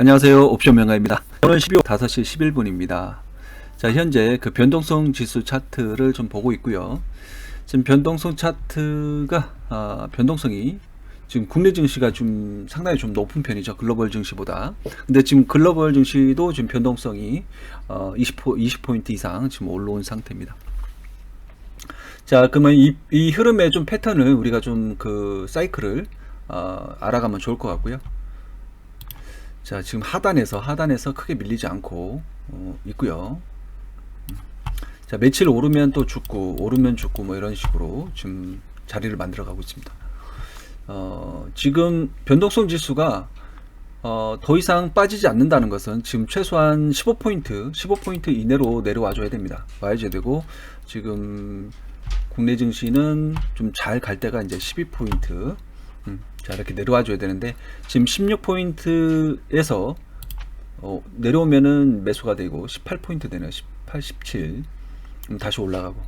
안녕하세요. 옵션 명가입니다. 오늘 12월 5시 11분입니다. 자, 현재 그 변동성 지수 차트를 좀 보고 있고요. 지금 변동성 차트가 아, 변동성이 지금 국내 증시가 좀 상당히 좀 높은 편이죠. 글로벌 증시보다. 근데 지금 글로벌 증시도 지금 변동성이 어, 20포, 20포인트 이상 지금 올라온 상태입니다. 자, 그러면 이, 이 흐름의 좀 패턴을 우리가 좀 그 사이클을 어, 알아가면 좋을 것 같고요. 자, 지금 하단에서 하단에서 크게 밀리지 않고 어, 있고요. 음. 자, 며칠 오르면 또 죽고 오르면 죽고 뭐 이런 식으로 지금 자리를 만들어 가고 있습니다. 어, 지금 변동성 지수가 어, 더 이상 빠지지 않는다는 것은 지금 최소한 15포인트, 15포인트 이내로 내려와 줘야 됩니다. 와야지 되고 지금 국내 증시는 좀 잘 갈 때가 이제 12포인트. 음, 자, 이렇게 내려와 줘야 되는데 지금 16포인트에서 어, 내려오면은 매수가 되고 18포인트 되네요. 18, 17. 음, 다시 올라가고.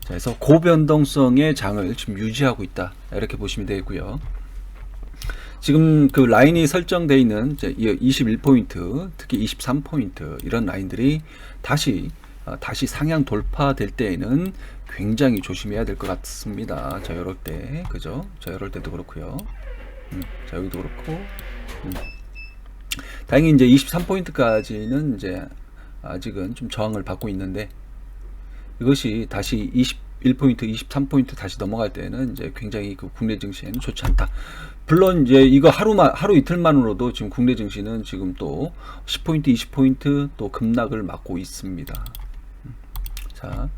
자, 그래서 고변동성의 장을 지금 유지하고 있다. 이렇게 보시면 되겠고요. 지금 그 라인이 설정되어 있는 이제 21포인트, 특히 23포인트 이런 라인들이 다시 어, 다시 상향 돌파될 때에는 굉장히 조심해야 될 것 같습니다. 자, 이럴 때, 그죠? 자, 이럴 때도 그렇고요. 음, 자, 여기도 그렇고. 음. 다행히 이제 23포인트까지는 이제 아직은 좀 저항을 받고 있는데 이것이 다시 21포인트, 23포인트 다시 넘어갈 때는 이제 굉장히 그 국내 증시에는 좋지 않다. 물론 이제 이거 하루만 하루 이틀만으로도 지금 국내 증시는 지금 또 10포인트, 20포인트 또 급락을 맞고 있습니다. 음. 자,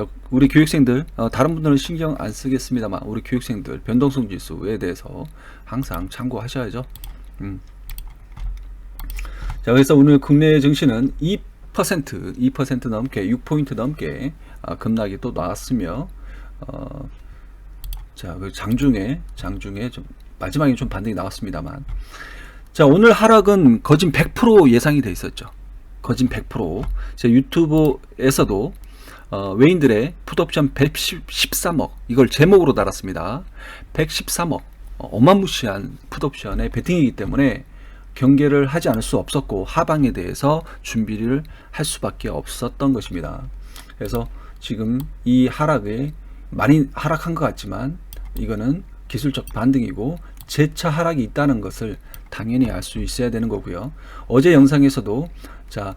자 우리 교육생들 어, 다른 분들은 신경 안 쓰겠습니다만 우리 교육생들 변동성 지수에 대해서 항상 참고하셔야죠. 음. 자, 그래서 오늘 국내 증시는 2% 2% 넘게 6포인트 넘게 아, 급락이 또 나왔으며 어, 자, 그 장중에 장중에 좀 마지막에 좀 반등이 나왔습니다만 자, 오늘 하락은 거진 100% 예상이 돼 있었죠. 거진 100%. 제 유튜브에서도 어, 외인들의 풋옵션 113억 이걸 제목으로 달았습니다. 113억 어, 어마무시한 풋옵션의 베팅이기 때문에 경계를 하지 않을 수 없었고 하방에 대해서 준비를 할 수밖에 없었던 것입니다. 그래서 지금 이 하락에 많이 하락한 것 같지만 이거는 기술적 반등이고 재차 하락이 있다는 것을 당연히 알 수 있어야 되는 거고요. 어제 영상에서도 자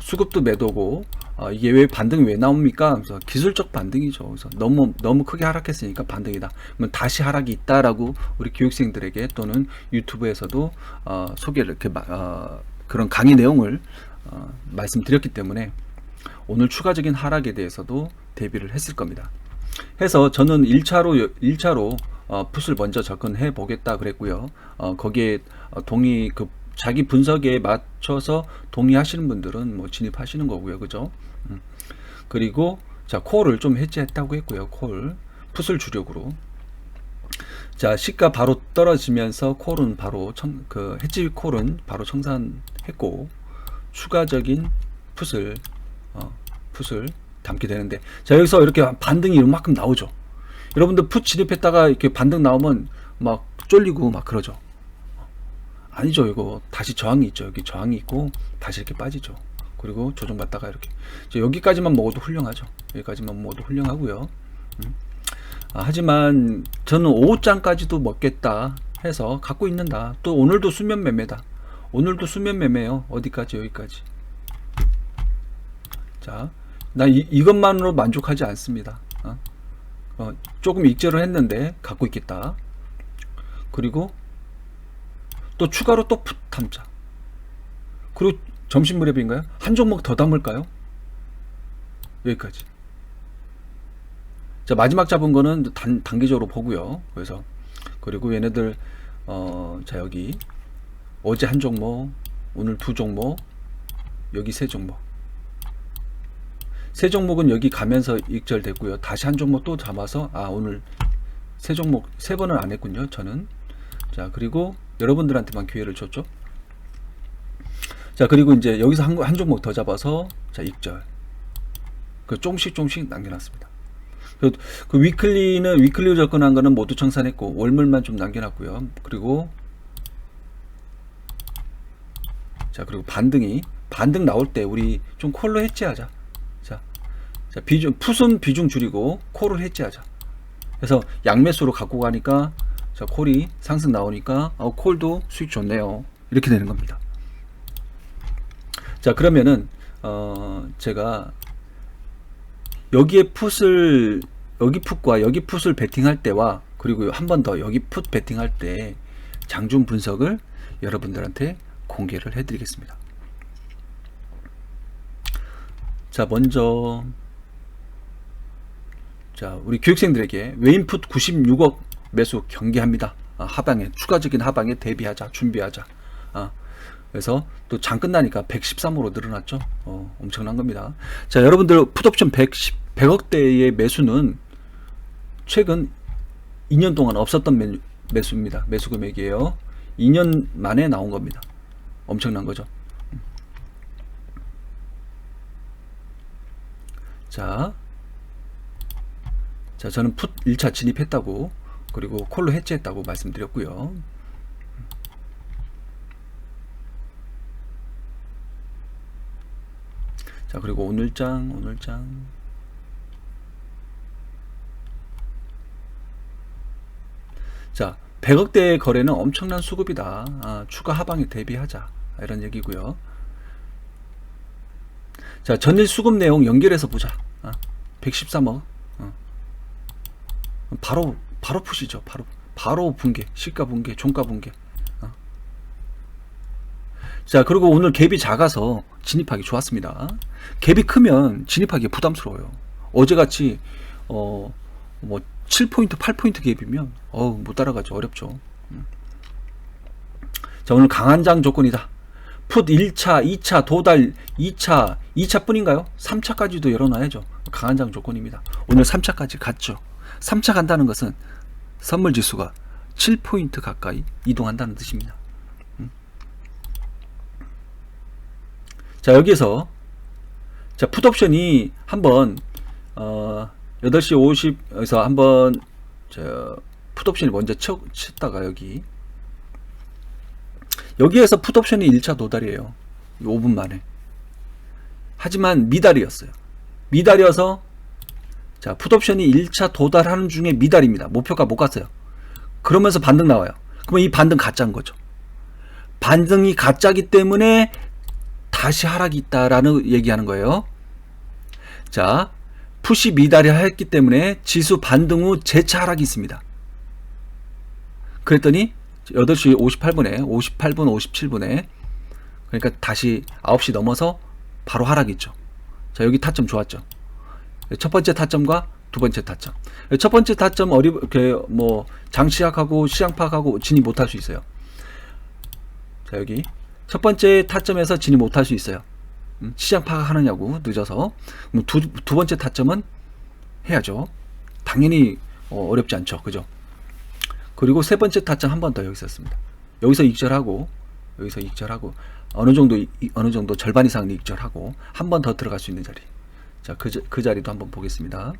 수급도 매도고 어, 이게 왜 반등이 왜 나옵니까? 그래서 기술적 반등이죠. 그래서 너무 너무 크게 하락했으니까 반등이다. 그러면 다시 하락이 있다라고 우리 교육생들에게 또는 유튜브에서도 어, 소개를 이렇게 어, 그런 강의 내용을 어, 말씀드렸기 때문에 오늘 추가적인 하락에 대해서도 대비를 했을 겁니다. 해서 저는 1차로 1차로 어, 풋을 먼저 접근해 보겠다 그랬고요. 어, 거기에 어, 동의 그 자기 분석에 맞춰서 동의하시는 분들은 뭐 진입하시는 거고요. 그죠? 음. 그리고 자, 콜을 좀 해지했다고 했고요. 콜. 풋을 주력으로. 자, 시가 바로 떨어지면서 콜은 바로 청, 그 해지 콜은 바로 청산했고 추가적인 풋을 어, 풋을 담게 되는데 자, 여기서 이렇게 반등이 이만큼 나오죠. 여러분들 풋 진입했다가 이렇게 반등 나오면 막 쫄리고 막 그러죠. 아니죠. 이거 다시 저항이 있죠. 여기 저항이 있고 다시 이렇게 빠지죠. 그리고 조정받다가 이렇게 여기까지만 먹어도 훌륭하죠. 여기까지만 먹어도 훌륭하고요. 음. 아, 하지만 저는 5장까지도 먹겠다 해서 갖고 있는다. 또 오늘도 수면 매매다. 오늘도 수면 매매요. 어디까지 여기까지. 자, 나 이, 이것만으로 만족하지 않습니다. 어? 어, 조금 익절을 했는데 갖고 있겠다. 그리고 또 추가로 또 풋탐자. 그리고 점심 무렵인가요? 한 종목 더 담을까요? 여기까지. 자 마지막 잡은 거는 단, 단기적으로 보고요. 그래서 그리고 얘네들 어, 자 여기 어제 한 종목, 오늘 두 종목, 여기 세 종목. 세 종목은 여기 가면서 익절됐고요. 다시 한 종목 또 잡아서 아 오늘 세 종목 세 번을 안 했군요. 저는 자 그리고 여러분들한테만 기회를 줬죠. 자 그리고 이제 여기서 한, 한 종목 더 잡아서 자 익절 그 조금씩 조금씩 남겨놨습니다. 그, 그 위클리는 위클리로 접근한 거는 모두 청산했고 월물만 좀 남겨놨고요. 그리고 자, 그리고 반등이 반등 나올 때 우리 좀 콜로 해지하자. 자, 자 비중 풋은 비중 줄이고 콜을 해지하자. 그래서 양매수로 갖고 가니까 자 콜이 상승 나오니까 어, 콜도 수익 좋네요. 이렇게 되는 겁니다. 자 그러면은 어 제가 여기에 풋을 여기 풋과 여기 풋을 베팅할 때와 그리고 한 번 더 여기 풋 베팅할 때 장중 분석을 여러분들한테 공개를 해드리겠습니다. 자 먼저 자 우리 교육생들에게 웨인풋 96억 매수 경계합니다. 아, 하방에 추가적인 하방에 대비하자 준비하자. 아, 그래서 또 장 끝나니까 113으로 늘어났죠. 어, 엄청난 겁니다. 자 여러분들 풋옵션 110, 100억대의 매수는 최근 2년 동안 없었던 매, 매수입니다. 매수 금액이에요. 2년 만에 나온 겁니다. 엄청난 거죠. 자, 자 저는 풋 1차 진입했다고 그리고 콜로 해지했다고 말씀드렸고요. 자 그리고 오늘장 오늘장. 자 100억대 거래는 엄청난 수급이다. 아, 추가 하방에 대비하자. 이런 얘기고요. 자 전일 수급 내용 연결해서 보자. 아, 113억. 어. 바로 바로 푸시죠. 바로 바로 붕괴 시가 붕괴 종가 붕괴. 어. 자 그리고 오늘 갭이 작아서 진입하기 좋았습니다. 갭이 크면 진입하기 부담스러워요. 어제같이 어 뭐 7포인트 8포인트 갭이면 어우 못 따라가죠. 어렵죠. 음. 자 오늘 강한 장 조건이다. 풋 1차 2차 도달 2차 2차 뿐인가요? 3차까지도 열어놔야죠. 강한 장 조건입니다. 오늘 3차까지 갔죠. 3차 간다는 것은 선물 지수가 7포인트 가까이 이동한다는 뜻입니다. 음. 자 여기에서 자 풋옵션이 한번 어 8시 50에서 한번 저 풋옵션이 먼저 쳐, 쳤다가 여기. 여기에서 풋옵션이 1차 도달이에요. 5분 만에. 하지만 미달이었어요. 미달이어서 자 풋옵션이 1차 도달하는 중에 미달입니다 목표가 못 갔어요 그러면서 반등 나와요 그러면 이 반등 가짜인 거죠 반등이 가짜기 때문에 다시 하락이 있다라는 얘기하는 거예요 자 푸시 미달이 했기 때문에 지수 반등 후 재차 하락이 있습니다. 그랬더니 8시 58분에 58분 57분에 그러니까 다시 9시 넘어서 바로 하락이 있죠. 자 여기 타점 좋았죠. 첫 번째 타점과 두 번째 타점. 첫 번째 타점 어리 뭐 장시작하고 시장 파악하고 진입 못할 수 있어요. 자 여기 첫 번째 타점에서 진입 못할 수 있어요. 음, 시장 파악하느냐고 늦어서 두, 두 번째 타점은 해야죠. 당연히 어, 어렵지 않죠. 그죠? 그리고 세 번째 타점 한 번 더 여기 있었습니다. 여기서 익절하고 여기서 익절하고 어느 정도 어느 정도 절반 이상 익절하고 한 번 더 들어갈 수 있는 자리. 자, 그, 그 자리도 한번 보겠습니다.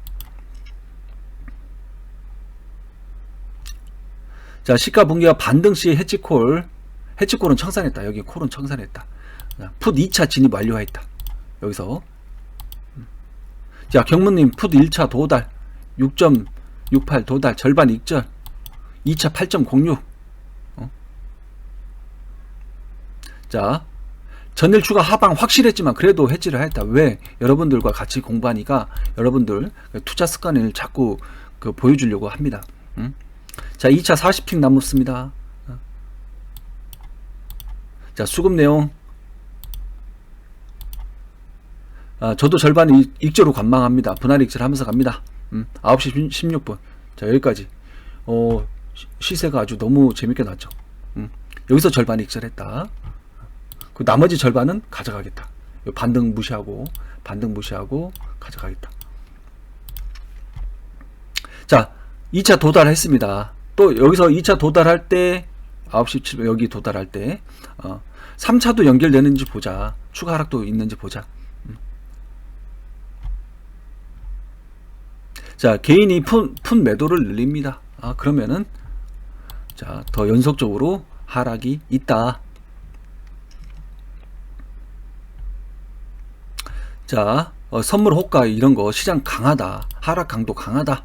자, 시가 분기와 반등 시 해치콜. 해치콜은 청산했다. 여기 콜은 청산했다. 풋 2차 진입 완료했다. 여기서 자 경무님 풋 1차 도달 6.68 도달 절반 익절 2차 8.06 어? 자 전일 추가 하방 확실했지만 그래도 해지를 했다. 왜? 여러분들과 같이 공부하니까 여러분들 투자 습관을 자꾸 그 보여주려고 합니다. 응? 자 2차 40픽 남았습니다. 어? 자 수급 내용 아, 저도 절반 익절로 관망합니다. 분할 익절 하면서 갑니다. 음, 9시 16분. 자, 여기까지. 어, 시세가 아주 너무 재밌게 났죠. 음, 여기서 절반 익절했다. 그 나머지 절반은 가져가겠다. 반등 무시하고, 반등 무시하고, 가져가겠다. 자, 2차 도달했습니다. 또 여기서 2차 도달할 때, 9시 7분, 여기 도달할 때, 어, 3차도 연결되는지 보자. 추가 하락도 있는지 보자. 자, 개인이 푼, 푼 매도를 늘립니다. 아, 그러면은, 자, 더 연속적으로 하락이 있다. 자, 어, 선물 호가 이런 거 시장 강하다. 하락 강도 강하다.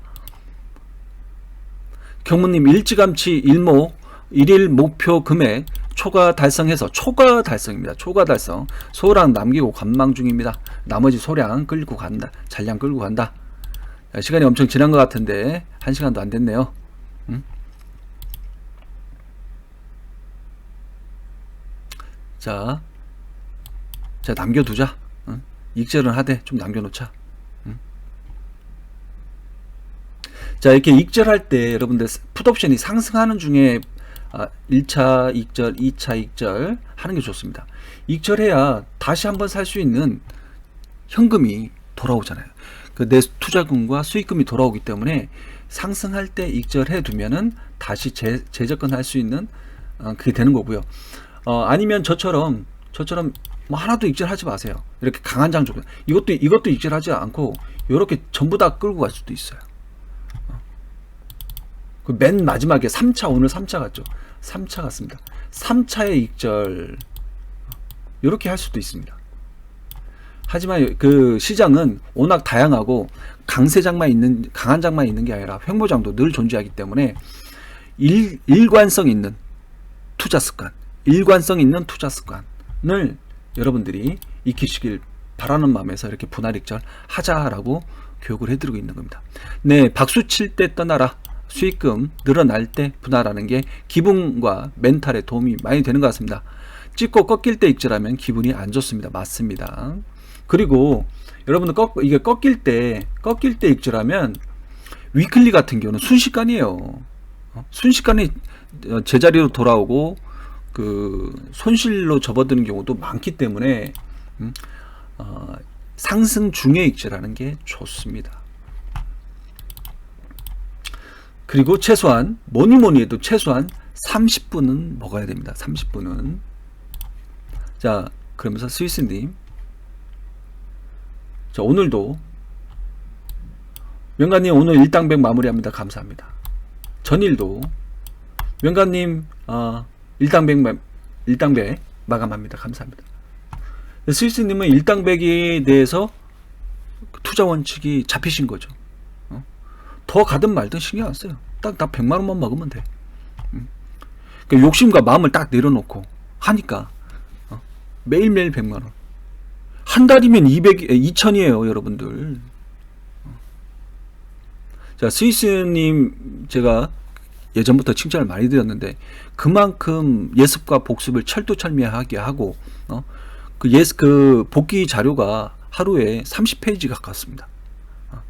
경무님 일찌감치 일모 일일 목표 금액 초과 달성해서 초과 달성입니다. 초과 달성 소량 남기고 관망 중입니다. 나머지 소량 끌고 간다. 잔량 끌고 간다. 야, 시간이 엄청 지난 것 같은데 한 시간도 안 됐네요. 음? 자, 자 남겨두자. 응? 익절은 하되 좀 남겨놓자. 응? 자 이렇게 익절할 때 여러분들 풋옵션이 상승하는 중에 아, 1차 익절, 2차 익절 하는 게 좋습니다. 익절해야 다시 한번 살 수 있는 현금이 돌아오잖아요. 그 내 투자금과 수익금이 돌아오기 때문에 상승할 때 익절해 두면은 다시 재, 재접근할 수 있는 어, 그게 되는 거고요. 어, 아니면 저처럼 저처럼 뭐 하나도 익절하지 마세요. 이렇게 강한 장 조건 이것도 이것도 익절하지 않고 이렇게 전부 다 끌고 갈 수도 있어요. 그 맨 마지막에 3차 오늘 3차 갔죠. 3차 갔습니다. 3차의 익절 이렇게 할 수도 있습니다. 하지만 그 시장은 워낙 다양하고 강세장만 있는 강한 장만 있는 게 아니라 횡보장도 늘 존재하기 때문에 일, 일관성 있는 투자 습관, 일관성 있는 투자 습관을 여러분들이 익히시길 바라는 마음에서 이렇게 분할 익절 하자라고 교육을 해드리고 있는 겁니다. 네, 박수 칠 때 떠나라. 수익금 늘어날 때 분할하는 게 기분과 멘탈에 도움이 많이 되는 것 같습니다. 찍고 꺾일 때 익절하면 기분이 안 좋습니다. 맞습니다. 그리고 여러분들 꺾 이게 꺾일 때 꺾일 때 익절하면 위클리 같은 경우는 순식간이에요. 어? 순식간에 어, 제자리로 돌아오고 그 손실로 접어드는 경우도 많기 때문에 음, 어, 상승 중에 익절하는 게 좋습니다. 그리고 최소한 뭐니 뭐니 해도 최소한 30분은 먹어야 됩니다. 30분은 자 그러면서 스위스님 자 오늘도 명가님 오늘 일당백 마무리합니다. 감사합니다. 전일도 명가님 어, 일당백 일당백 마감합니다. 감사합니다. 스위스님은 일당백에 대해서 투자 원칙이 잡히신 거죠. 더 가든 말든 신경 안 써요. 딱, 딱 100만 원만 먹으면 돼. 음. 그 욕심과 마음을 딱 내려놓고 하니까 어? 매일매일 100만 원. 한 달이면 200, 2000이에요, 여러분들. 어. 자, 스위스님 제가 예전부터 칭찬을 많이 드렸는데 그만큼 예습과 복습을 철두철미하게 하고 어? 그 예습 그 복귀 자료가 하루에 30페이지 가깝습니다. 어?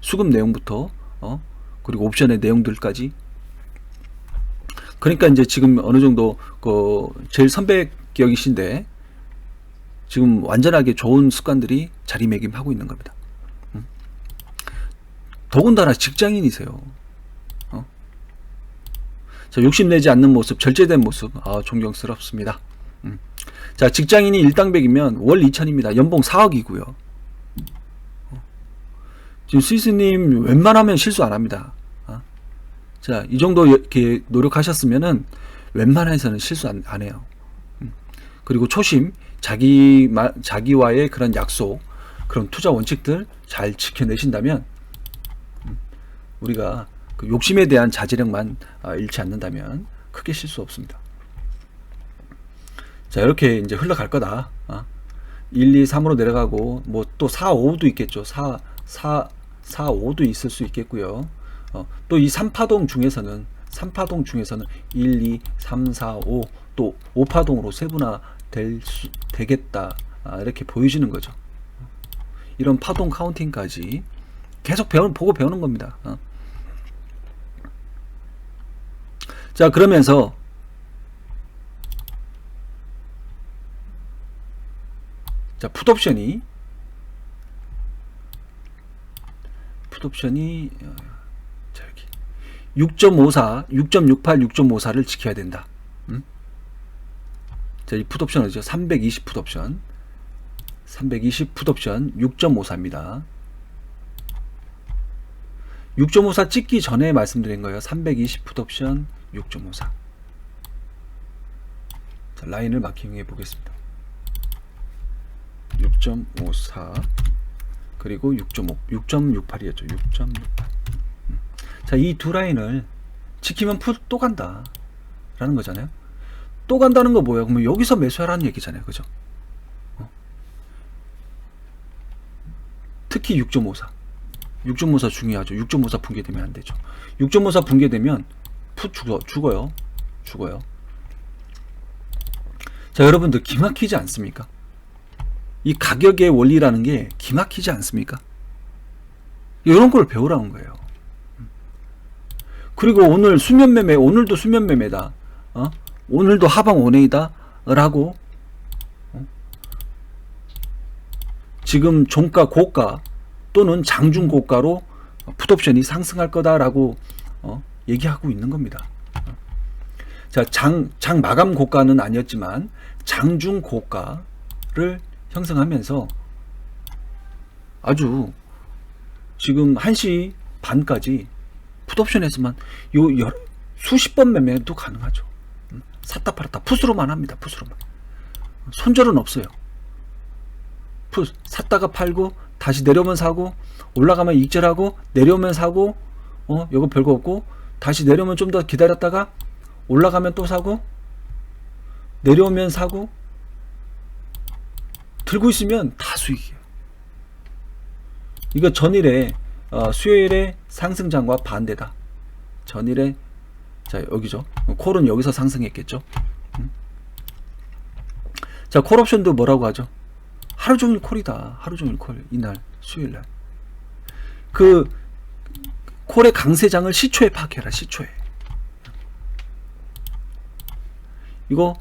수급 내용부터 어? 그리고 옵션의 내용들까지. 그러니까 이제 지금 어느 정도 그 제일 선배 격이신데 지금 완전하게 좋은 습관들이 자리매김하고 있는 겁니다. 음. 더군다나 직장인이세요. 어? 자, 욕심내지 않는 모습, 절제된 모습, 아, 존경스럽습니다. 음. 자, 직장인이 일당백이면 월 2천입니다. 연봉 4억이고요. 지금 스위스님 웬만하면 실수 안 합니다. 어? 자, 이 정도 이렇게 노력하셨으면은 웬만해서는 실수 안, 안 해요. 음. 그리고 초심, 자기, 자기와의 그런 약속, 그런 투자 원칙들 잘 지켜내신다면, 음, 우리가 그 욕심에 대한 자제력만 아, 잃지 않는다면 크게 실수 없습니다. 자, 이렇게 이제 흘러갈 거다. 1, 2, 3으로 내려가고, 뭐 또 4, 5도 있겠죠. 4, 4, 4, 5도 있을 수 있겠고요. 어, 또 이 3파동 중에서는 3파동 중에서는 1, 2, 3, 4, 5, 또 5파동으로 세분화 될 수, 되겠다. 아, 이렇게 보여지는 거죠. 이런 파동 카운팅까지 계속 배우, 보고 배우는 겁니다. 어. 자, 그러면서 자, 풋옵션이 풋옵션이 어, 저기 6.54, 6.68, 6.54를 지켜야 된다. 음? 자, 이 풋옵션 어디죠? 320 풋옵션. 320 풋옵션 6.54입니다. 6.54 찍기 전에 말씀드린 거예요. 320 풋옵션 6.54. 자, 라인을 마킹해 보겠습니다. 6.54 그리고 6.5 6.68이었죠. 6.68 자이 두 라인을 지키면 풋 또 간다. 라는 거잖아요. 또 간다는 거 뭐야 그러면 여기서 매수하라는 얘기잖아요. 그죠? 어. 특히 6.54 6.54 중요하죠. 6.54 붕괴되면 안 되죠. 6.54 붕괴되면 풋 죽어, 죽어요. 죽어요. 자 여러분들 기막히지 않습니까? 이 가격의 원리라는 게 기막히지 않습니까? 이런 걸 배우라는 거예요. 그리고 오늘 수면 매매 오늘도 수면 매매다. 어? 오늘도 하방 원웨이다. 라고 어? 지금 종가 고가 또는 장중 고가로 풋옵션이 상승할 거다라고 어? 얘기하고 있는 겁니다. 자, 장, 장 마감 고가는 아니었지만 장중 고가를 형성하면서 아주 지금 1시 반까지 풋옵션에서만 요 여- 수십 번 매매도 가능하죠. 음, 샀다 팔았다 풋으로만 합니다. 풋으로만. 손절은 없어요. 풋 샀다가 팔고 다시 내려오면 사고 올라가면 익절하고 내려오면 사고 어 이거 별거 없고 다시 내려오면 좀 더 기다렸다가 올라가면 또 사고 내려오면 사고 들고 있으면 다 수익이에요. 이거 전일에 어, 수요일에 상승장과 반대다. 전일에 자 여기죠. 콜은 여기서 상승했겠죠. 음. 자 콜옵션도 뭐라고 하죠? 하루 종일 콜이다. 하루 종일 콜 이날 수요일 날. 그 콜의 강세장을 시초에 파악해라. 시초에. 이거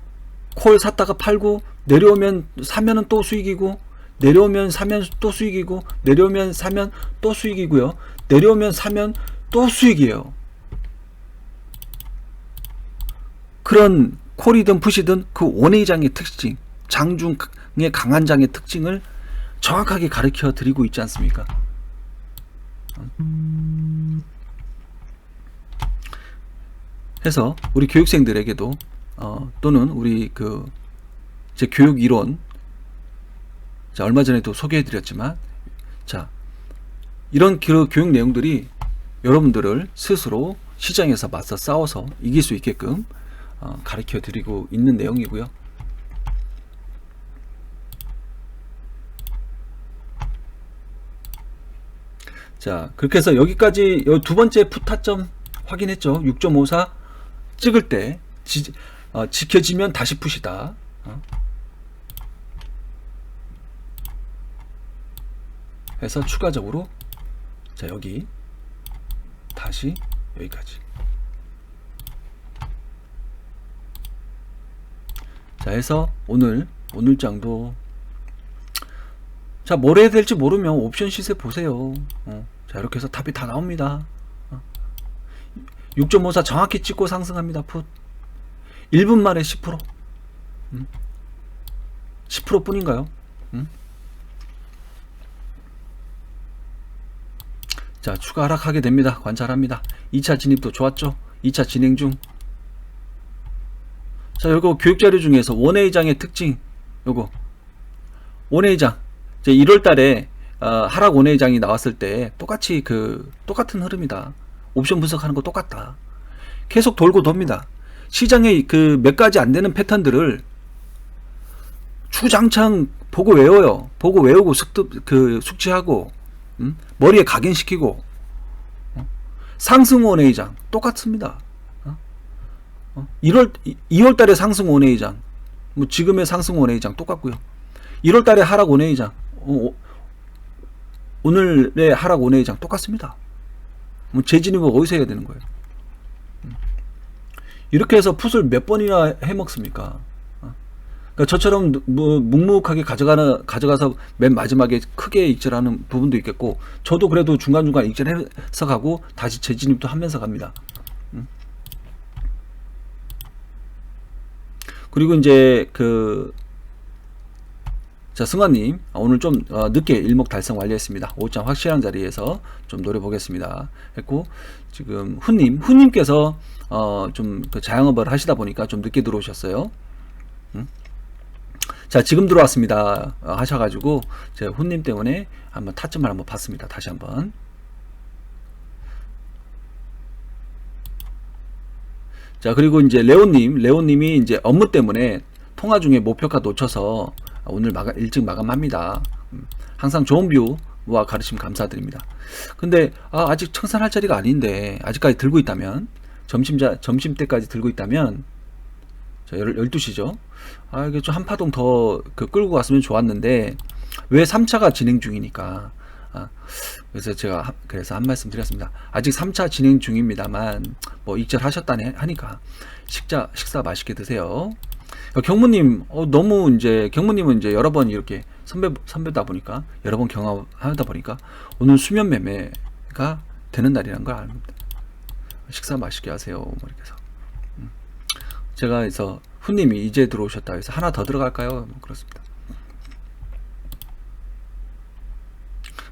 콜 샀다가 팔고 내려오면 사면은 또 수익이고 내려오면 사면 또 수익이고 내려오면 사면 또 수익이고요. 내려오면 사면 또 수익이에요. 그런 콜이든 풋이든 그 원회장의 특징, 장중의 강한 장의 특징을 정확하게 가르쳐 드리고 있지 않습니까? 해서 우리 교육생들에게도 어, 또는 우리 그 제 교육 이론 자 얼마 전에도 소개해 드렸지만 자 이런 그 교육 내용들이 여러분들을 스스로 시장에서 맞서 싸워서 이길 수 있게끔 어, 가르쳐 드리고 있는 내용이고요. 자, 그렇게 해서 여기까지 요두 번째 푸타점 확인했죠. 6.54 찍을 때 지, 어, 지켜지면 다시 푸시다. 어. 해서 추가적으로 자 여기 다시 여기까지 자 해서 오늘 오늘 장도 자 뭘 해야 될지 모르면 옵션 시세 보세요 어, 자 이렇게 해서 답이 다 나옵니다 어. 6.54 정확히 찍고 상승합니다 풋 1분 만에 10% 음? 10% 뿐인가요 음? 자 추가 하락하게 됩니다 관찰합니다 2차 진입도 좋았죠 2차 진행 중 자, 요거 교육자료 중에서 원회의장의 특징, 요거. 원회의장. 이제 1월 달에, 어, 하락 원회의장이 나왔을 때 똑같이 그, 똑같은 흐름이다. 옵션 분석하는 거 똑같다. 계속 돌고 돕니다. 시장에 그몇 가지 안 되는 패턴들을 주장창 보고 외워요. 보고 외우고 숙득, 그, 숙지하고, 음? 머리에 각인시키고, 어? 상승 원회의장 똑같습니다. 1월 2월 달에 상승 원회의장 뭐 지금의 상승 원회의장 똑같고요. 1월 달에 하락 원회의장 어, 오늘의 하락 원회의장 똑같습니다. 뭐 재진입은 어디서 해야 되는 거예요? 음. 이렇게 해서 풋을 몇 번이나 해먹습니까? 어? 그러니까 저처럼 뭐 묵묵하게 가져가는 가져가서 맨 마지막에 크게 익절하는 부분도 있겠고 저도 그래도 중간 중간 익절해서 가고 다시 재진입도 하면서 갑니다. 그리고 이제 그, 자, 승환님, 오늘 좀 어, 늦게 일목 달성 완료했습니다. 5점 확실한 자리에서 좀 노려보겠습니다. 했고, 지금 훈님, 훈님께서 어, 좀 그 자영업을 하시다 보니까 좀 늦게 들어오셨어요. 음? 자, 지금 들어왔습니다. 어, 하셔가지고, 제가 혼님 때문에 한번 타점을 한번 봤습니다. 다시 한번. 자, 그리고 이제 레오님, 레오님이 이제 업무 때문에 통화 중에 목표가 놓쳐서 오늘 마감, 일찍 마감합니다. 음, 항상 좋은 뷰와 가르침 감사드립니다. 근데, 아, 아직 청산할 자리가 아닌데, 아직까지 들고 있다면, 점심자, 점심 때까지 들고 있다면, 자, 12시죠. 아, 이게 좀 한 파동 더 그 끌고 갔으면 좋았는데, 왜 3차가 진행 중이니까. 아, 그래서 제가 하- 그래서 한 말씀 드렸습니다. 아직 3차 진행 중입니다만, 뭐 익절하셨다니 하니까, 식자, 식사 맛있게 드세요. 어, 경무님, 어, 너무 이제, 경무님은 이제 여러 번 이렇게 선배, 선배다 보니까, 여러 번 경험하다 보니까, 오늘 수면 매매가 되는 날이란 걸 압니다. 식사 맛있게 하세요. 뭐 이렇게 해서. 제가 그래서 후님이 이제 들어오셨다 해서 하나 더 들어갈까요? 뭐 그렇습니다.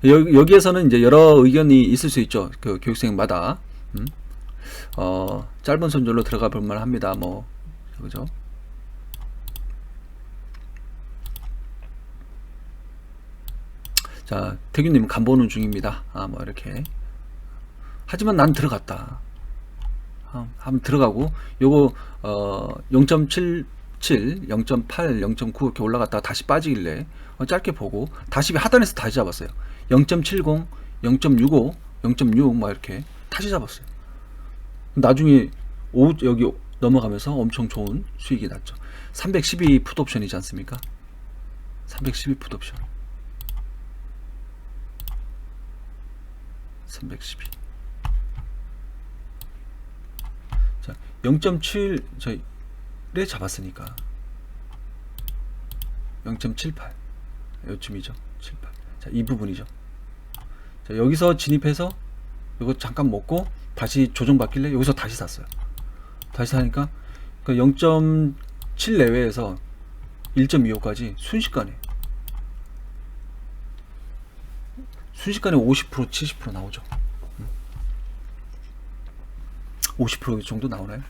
여, 여기에서는 이제 여러 의견이 있을 수 있죠. 그 교육생마다 음? 어, 짧은 손절로 들어가 볼 만 합니다. 뭐 그죠? 자, 태균님 간 보는 중입니다. 아, 뭐 이렇게. 하지만 난 들어갔다. 어, 한번 들어가고 요거 어 0.77, 0.8, 0.9 이렇게 올라갔다가 다시 빠지길래 어, 짧게 보고 다시 하단에서 다시 잡았어요. 0.70, 0.65, 0.6막 이렇게 다시 잡았어요. 나중에 오, 여기 넘어가면서 엄청 좋은 수익이 났죠. 312 풋옵션이지 않습니까? 312 풋옵션. 312. 자, 0.7 저희를 잡았으니까 0.78 요쯤이죠. 78. 자, 이 부분이죠. 자, 여기서 진입해서 이거 잠깐 먹고 다시 조정받길래 여기서 다시 샀어요. 다시 사니까 그 0.7 내외에서 1.25까지 순식간에 순식간에 50% 70% 나오죠. 50% 정도 나오나요?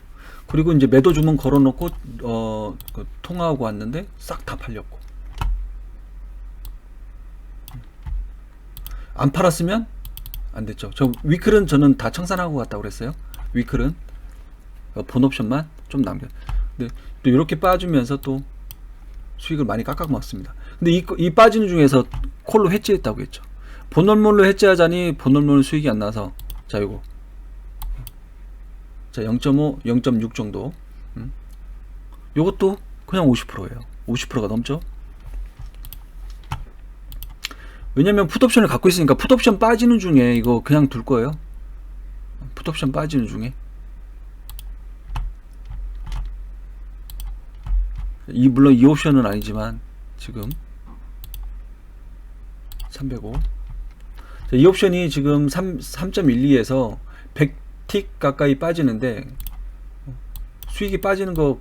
그리고 이제 매도 주문 걸어놓고 어, 그 통화하고 왔는데 싹 다 팔렸고 안 팔았으면 안 됐죠. 저 위클은 저는 다 청산하고 갔다고 그랬어요. 위클은 어, 본 옵션만 좀 남겨. 근데 또 이렇게 빠지면서 또 수익을 많이 깎아 먹습니다. 근데 이, 이 빠지는 중에서 콜로 해지했다고 했죠. 본월물로 해지하자니 본월물 수익이 안 나서 자 이거 자 0.5, 0.6 정도. 음. 요것도 그냥 50%예요. 50%가 넘죠. 왜냐면 풋옵션을 갖고 있으니까 풋옵션 빠지는 중에 이거 그냥 둘 거예요. 풋옵션 빠지는 중에 이 물론 이 옵션은 아니지만 지금 305. 자, 이 옵션이 지금 3, 3.12에서 100틱 가까이 빠지는데 수익이 빠지는 거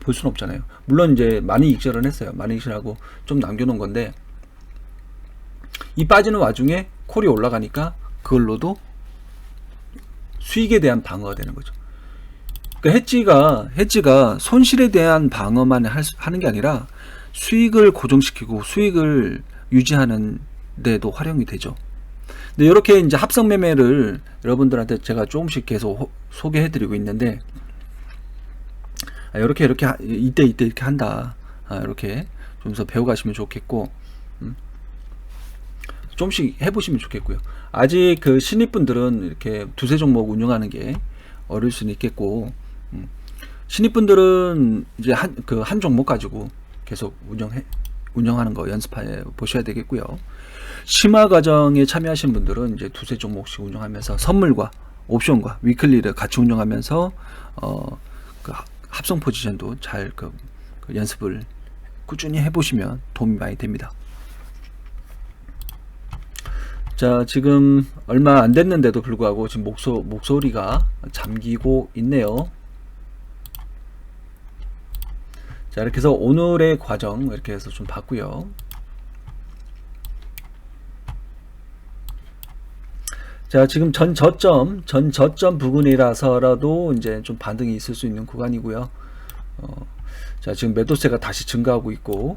볼 수는 없잖아요. 물론 이제 많이 익절은 했어요. 많이 익절하고 좀 남겨놓은 건데 이 빠지는 와중에 콜이 올라가니까 그걸로도 수익에 대한 방어가 되는 거죠. 그 해지가 해지가 손실에 대한 방어만 할 수- 하는 게 아니라 수익을 고정시키고 수익을 유지하는 데도 활용이 되죠. 근데 이렇게 이제 합성 매매를 여러분들한테 제가 조금씩 계속 호- 소개해 드리고 있는데 아, 이렇게 이렇게 하- 이때 이때 이렇게 한다. 아, 이렇게 좀 더 배워가시면 좋겠고 음. 좀씩 해보시면 좋겠고요. 아직 그 신입분들은 이렇게 두세 종목 운영하는 게 어려울 수는 있겠고 음. 신입분들은 이제 한그 한 종목 가지고 계속 운영해 운영하는 거 연습해 보셔야 되겠고요. 심화 과정에 참여하신 분들은 이제 두세 종목씩 운영하면서 선물과 옵션과 위클리를 같이 운영하면서 어 그 합성 포지션도 잘그 연습을 꾸준히 해보시면 도움이 많이 됩니다. 자, 지금 얼마 안 됐는데도 불구하고 지금 목소, 목소리가 잠기고 있네요. 자, 이렇게 해서 오늘의 과정 이렇게 해서 좀 봤고요. 자, 지금 전 저점, 전 저점 부근이라서라도 이제 좀 반등이 있을 수 있는 구간이고요. 어, 자, 지금 매도세가 다시 증가하고 있고,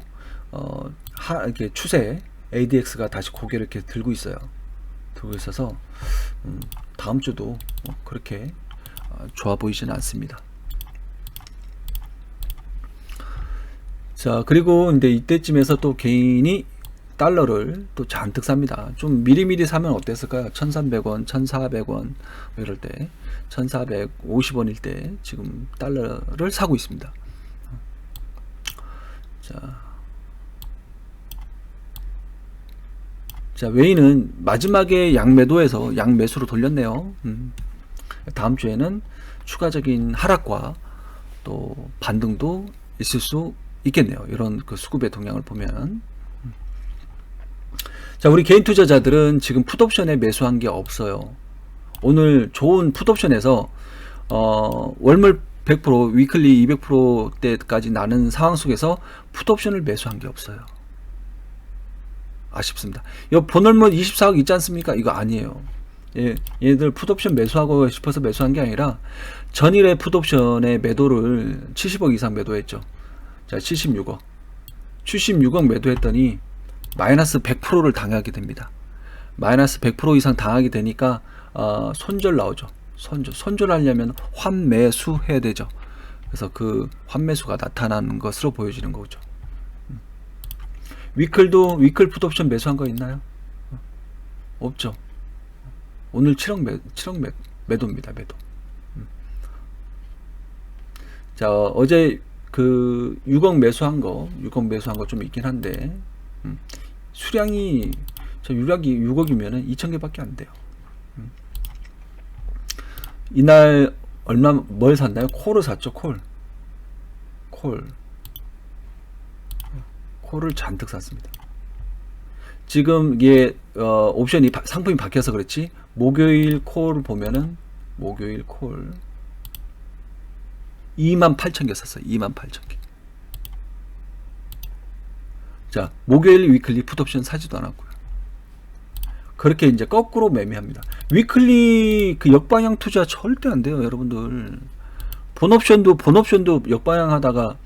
어, 하, 이렇게 추세, ADX가 다시 고개를 이렇게 들고 있어요. 들고 있어서, 음, 다음 주도 뭐 그렇게 어, 좋아 보이지는 않습니다. 자, 그리고 이제 이때쯤에서 또 개인이 달러를 또 잔뜩 삽니다. 좀 미리미리 사면 어땠을까요? 1,300원, 1,400원 뭐 이럴 때 1,450원일 때 지금 달러를 사고 있습니다. 자. 자, 웨이는 마지막에 양매도에서 양매수로 돌렸네요. 음. 다음 주에는 추가적인 하락과 또 반등도 있을 수 있겠네요. 이런 그 수급의 동향을 보면. 자, 우리 개인 투자자들은 지금 풋옵션에 매수한 게 없어요. 오늘 좋은 풋옵션에서 어, 월물 100%, 위클리 200%대까지 나는 상황 속에서 풋옵션을 매수한 게 없어요. 아쉽습니다. 이 본월물 24억 있지 않습니까? 이거 아니에요. 예, 얘들 풋옵션 매수하고 싶어서 매수한 게 아니라 전일의 풋옵션의 매도를 70억 이상 매도했죠. 자, 76억. 76억 매도했더니 마이너스 100%를 당하게 됩니다. 마이너스 100% 이상 당하게 되니까 어, 손절 나오죠. 손절. 손절하려면 환매수 해야 되죠. 그래서 그 환매수가 나타나는 것으로 보여지는 거죠. 음. 위클도 위클 풋옵션 매수한 거 있나요? 어, 없죠. 오늘 7억 매 7억 매, 매도입니다. 매도. 음. 자 어제 그 6억 매수한 거 6억 매수한 거 좀 있긴 한데 음. 수량이 저 유량이 6억이면은 2천 개밖에 안 돼요. 음. 이날 얼마 뭘 샀나요? 콜을 샀죠. 콜. 콜. 콜을 잔뜩 샀습니다. 지금 이게 어, 옵션이 바, 상품이 바뀌어서 그렇지 목요일 콜 보면은 목요일 콜 2만 8천 개 샀어요. 2만 8천 개. 자, 목요일 위클리 풋옵션 사지도 않았고요. 그렇게 이제 거꾸로 매매합니다. 위클리 그 역방향 투자 절대 안 돼요, 여러분들. 본옵션도 본옵션도 역방향 하다가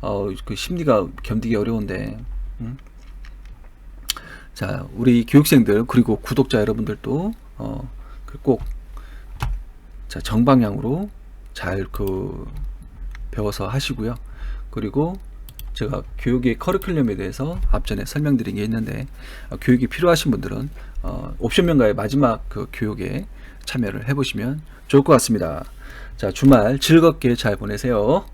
어, 그 심리가 견디기 어려운데. 음? 자, 우리 교육생들 그리고 구독자 여러분들도 어, 그꼭 자, 정방향으로 잘 그 배워서 하시고요. 그리고 제가 교육의 커리큘럼에 대해서 앞전에 설명드린 게 있는데 어, 교육이 필요하신 분들은 어, 옵션 명가의 마지막 그 교육에 참여를 해보시면 좋을 것 같습니다. 자 주말 즐겁게 잘 보내세요.